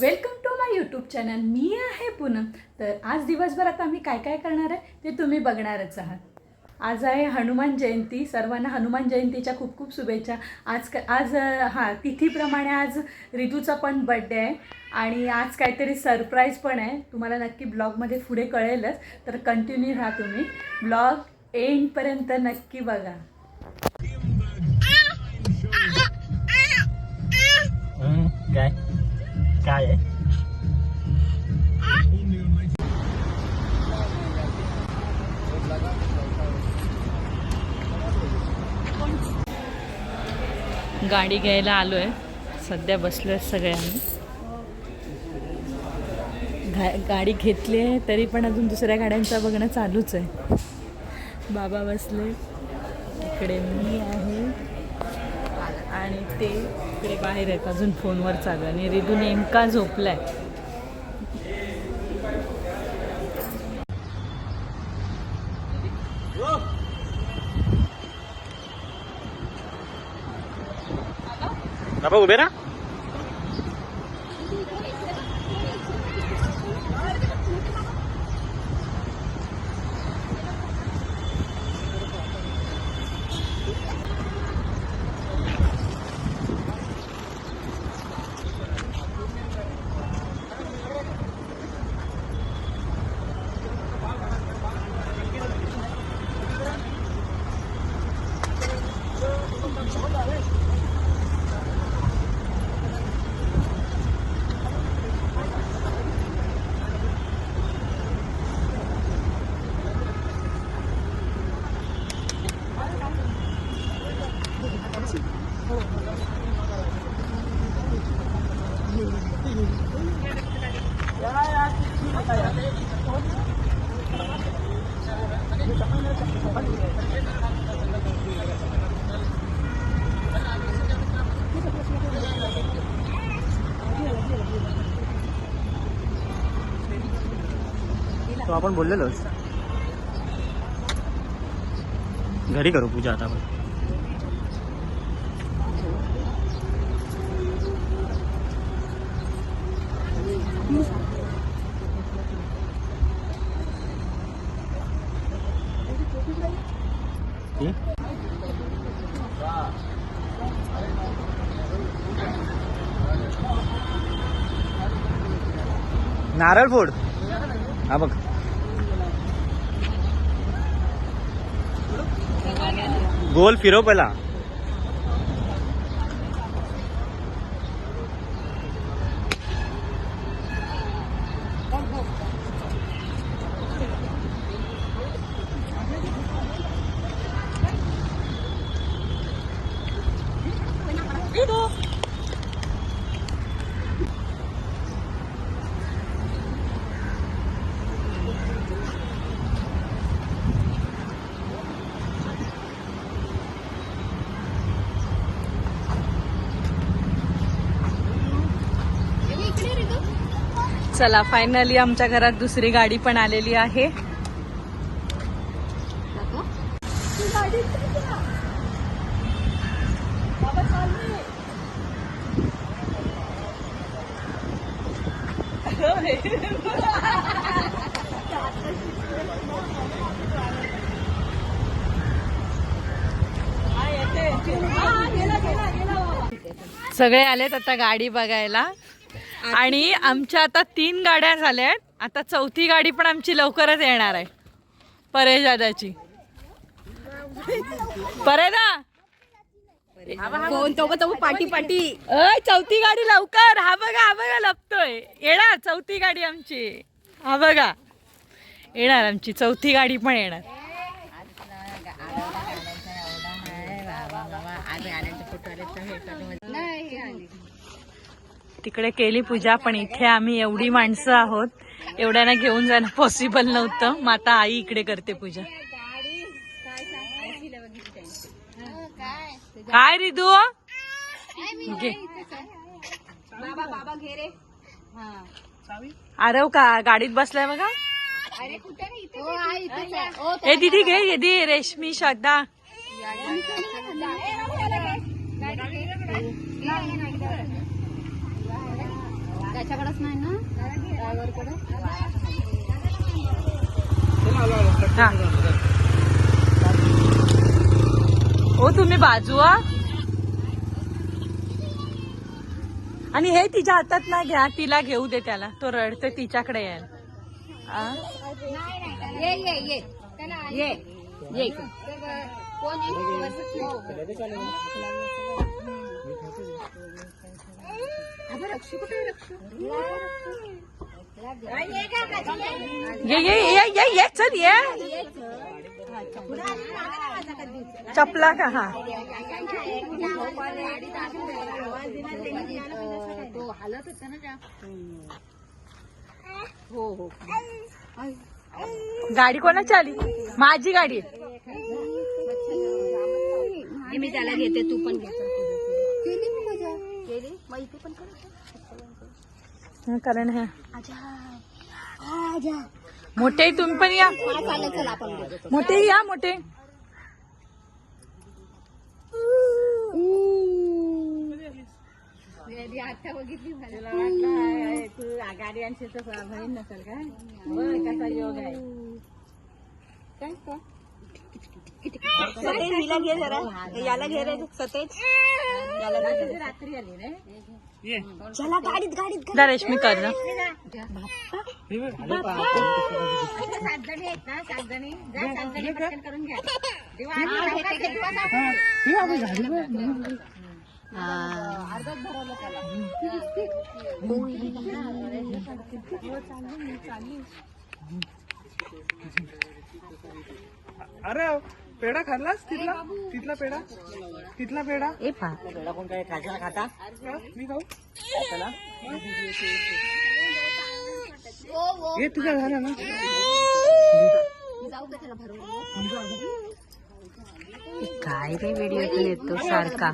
Welcome to my YouTube channel. मी आहे पूनम. तर आज दिवसभर आता आम्ही काय काय करणार आहे ते तुम्ही बघणारच आहात. आज आहे हनुमान जयंती. सर्वांना हनुमान जयंतीच्या खूप खूप शुभेच्छा. आज क आज हां तिथीप्रमाणे आज रितूचा पण बड्डे आहे. आणि आज काहीतरी सरप्राईज पण आहे. तुम्हाला नक्की ब्लॉगमध्ये पुढे कळेलच. तर कंटिन्यू राहा तुम्ही. ब्लॉग एंडपर्यंत नक्की बघा. काय? काय आहे? गाडी घ्यायला आलो आहे सध्या बसलो आहे सगळे आम्ही गा गाडी घेतली आहे तरी पण अजून दुसऱ्या गाड्यांचा बघणं चालूच आहे. बाबा बसले. इकडे मी आहे. आणि ते इकडे बाहेर आहेत अजून फोनवर चालू आणि रिदू नेमका झोपलाय. उभे ना तो आपण बोललेलोच घरी करू पूजा आता आपण नारळ फोड. हा बघ. गोल फिरव पहिला. चला फायनली आमच्या घरात दुसरी गाडी पण आलेली आहे. सगळे आलेत आता गाडी बघायला. आणि आमच्या आता तीन गाड्या झाल्यात. आता चौथी गाडी पण आमची लवकरच येणार आहे. परेश दादाची परेदा पाटी पाटी. अय चौथी गाडी लवकर. हा बघा हा बघा लपतोय. येणार चौथी गाडी आमची. हा बघा. येणार आमची. चौथी गाडी पण येणार. तिकडे केली पूजा पण इथे आम्ही एवढी माणसं आहोत. एवढ्यांना घेऊन जाणं पॉसिबल नव्हतं. मग आता आई इकडे करते पूजा. काय रिदू? घे. बाबा बाबा घे रे आरव का? गाडीत बसलाय बघा. अरे कुठे रे इथे हो, आहे, इथेच आहे. ओ, ए दीदी घे. दीदी रेशमी श्रद्धा. त्याच्याकडेच नाही ना? ड्रायव्हरकडे? हा. तुम्ही बाजू. आणि हे तिच्या हातात ना घ्या तिला घेऊ दे त्याला. तो रडते तिच्याकडे यायला ये ये ये ये ये इकडे. कोण आहे? अगं, रक्षू कुठे आहे, रक्षू? ये ये ये ये ये चल ये चपला का हा तो हालत होता ना त्या हो हो गाडी कोणाची आली माझी गाडी आहे. मी त्याला घेते तू पण घे केली मग इथे पण हा, कारण हे. मोठे तुम्ही पण या. चालेल चल आपण घेऊ. मोठे या मोठे. आता बघितली मला. तू गाडी आणशील तर बहीण नसेल काय? कसा योग आहे? सतेज हिला घे जरा. याला घे रे सतेज. रात्री आली रे चला गाडीत गाडीत रेशमी कर करून घ्या अरे पेढा खाल्लास? तिथला तिथला पेढा? तिथला पेढा? ए पा. पेढा कोण काय खायचा खाता मी खाऊ? चला. हे तुझा झाला ना. काय रे व्हिडिओ येतो सारखा?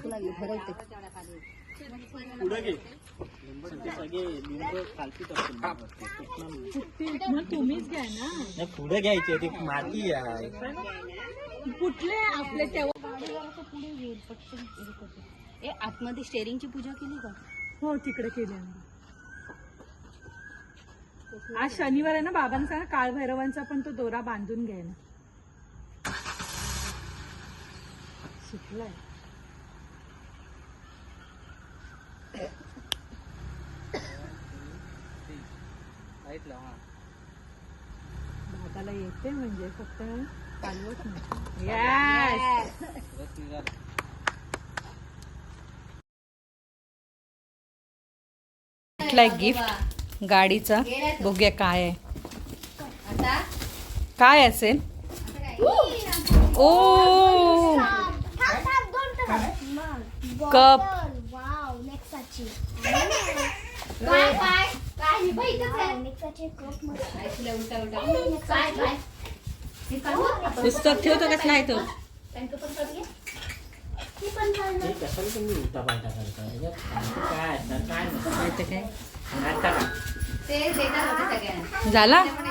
तुम्हीच घ्या ना. पुढे घ्यायचे ते माती आहे. कुठले आपले तेव्हा? ए आतमध्ये स्टेरिंगची पूजा केली का? हो तिकडे केले आम्ही. आज शनिवार आहे ना बाबांचा ना काळभैरवांचा पण तो दोरा बांधून घ्यायला. शिकलाय बाबाला येते म्हणजे फक्त चालवत नाही. Yes! गिफ्ट गाडीचा. बघूया काय आहे. काय असेल? ओ! कप वाव आहे. पुस्तक ठेवतो कसला आहे? तो झाला? हे.